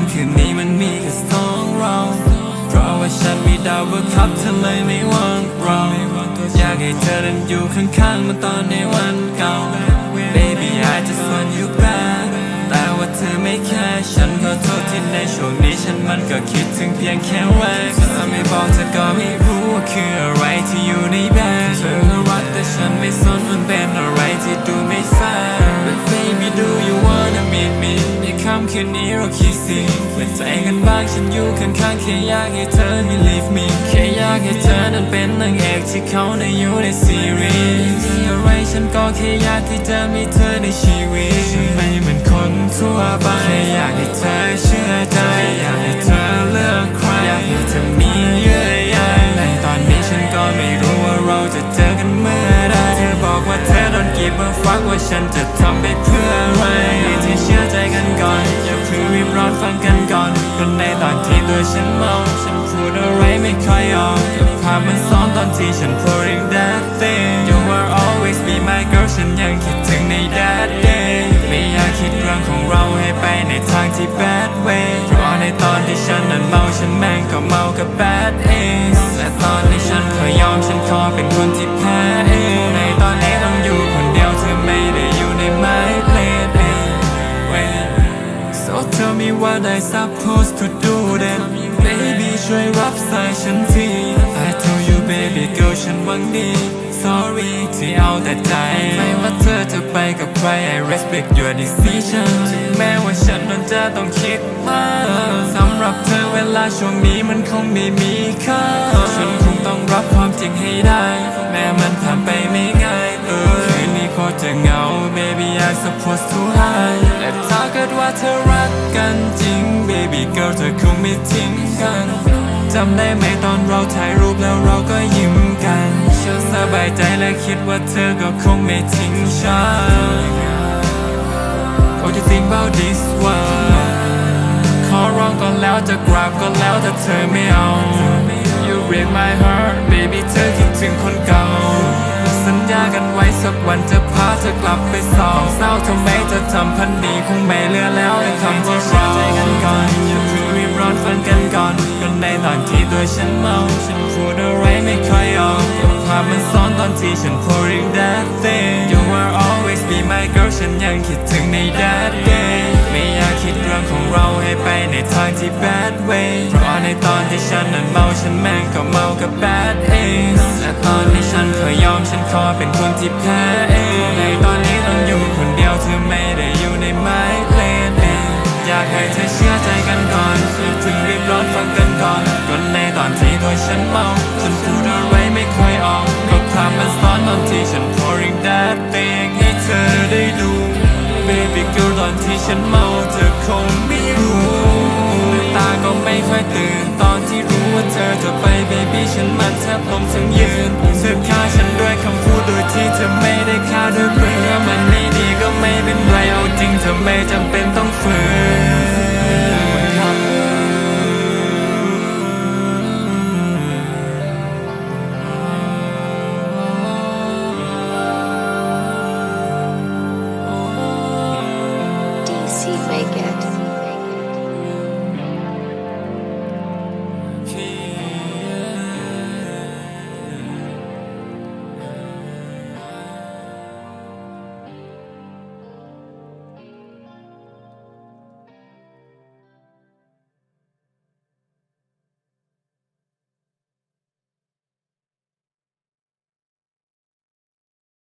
ำคืนนี้มันมีแค่สองเรา เพราะว่าฉันมีดาวบังคับเธอเลยไม่ว่างเราอยากให้เธอนั้นอยู่ข้างๆมาตอนในวันเก่า Baby I just want you back แต่ว่าเธอไม่แค่ฉันขอโทษที่ในช่วงนี้ฉันมันก็คิดถึงเพียงแค่แวก คืนนี้เราคิดสิเปิดใจกันบ้างฉันอยู่ข้างๆแค่อยากให้เธอไม่ leave me แค่อยากให้เธอนั้นเป็นนางเอกที่เขาในอยู่ในซีรีส์มีอะไรฉันก็แค่อยากที่จะมีเธอในชีวิตฉันไม่เหมือนคนทั่วไปแค่อยากให้เธอเชื่อใจอยากให้เธอเลือกใครอยากให้เธอมีเยื่อใยในตอนนี้ฉันก็ไม่รู้ว่าเราจะเจอกันเมื่อใดเธอบอกว่าเธอโดนกีบมาฟักว่าฉันจะทำไปเพื่ออะไรที่เชื่อ ฟังกันก่อนก็ในตอนที่ตัวฉันเมา ฉันพูดอะไรไม่ค่อยออกกับภาพมันซ้อนตอนที่ฉัน pouring that thing you will always be my girl ฉันยังคิดถึงใน that day ไม่อยากคิดเรื่องของเราให้ไปในทางที่ bad way เพราะในตอนที่ฉันนั้นเมา ฉันแม่งก็เมากับ bad age และตอนที่ฉันเคยยอมฉันขอเป็นคนที่ me what I supposed to do then Baby ช่วยรับสายฉันที I told you baby girl ฉันหวังดี Sorry ที่เอาแต่ใจ ไม่ว่าเธอจะไปกับใคร I respect your decision แม้ว่าฉันนั้นจะต้องคิดมากสำหรับเธอเวลาช่วงนี้มันคงไม่มีค่า ฉันคงต้องรับความจริงให้ได้ แม้มันผ่านไปไม่ง่าย ตรจะเหงา baby I supposed to hide และถ้าเกิดว่าเธอรักกันจริง baby girl เธอคงไม่ทิ้งกันจำได้ไหมตอนเราถ่ายรูปแล้วเราก็ยิ้มกันฉันสบายใจและคิดว่าเธอก็คงไม่ทิ้งฉัน What you think about this one ขอร้องก่อนแล้วจะกราบก็แล้วถ้าเธอไม่เอา You break my heart baby เธอคิดถึงคนเก่า ญากันไว้สักวันจะพาเธอกลับไปสองเศร้าทำไมเธอทำพันดีคงไม่เหลือแล้วในคำว่าเราใจกันก่อนอย่าเพิ่งรีบร้อนฟังกันก่อนก็ในตอนที่ตัวฉันเมาฉันพูดอะไรไม่ค่อยออกกับภาพมันซ้อนตอนที่ฉัน pouring that thing You will always be my girl ฉันยังคิดถึงใน that day ไม่อยากคิดเรื่องของเราให้ไปในทางที่ bad way เพราะในตอนที่ฉันนั้นเมาฉันแม่งก็เมากับ bad age และตอนที่ฉันเคยยอ ฉันขอเป็นคนที่แพ้เอง เมื่อมันไม่ดีก็ไม่เป็นไรเอาจริงเธอไม่จำเป็นต้องฝืนครับดีซีไม่เก็ต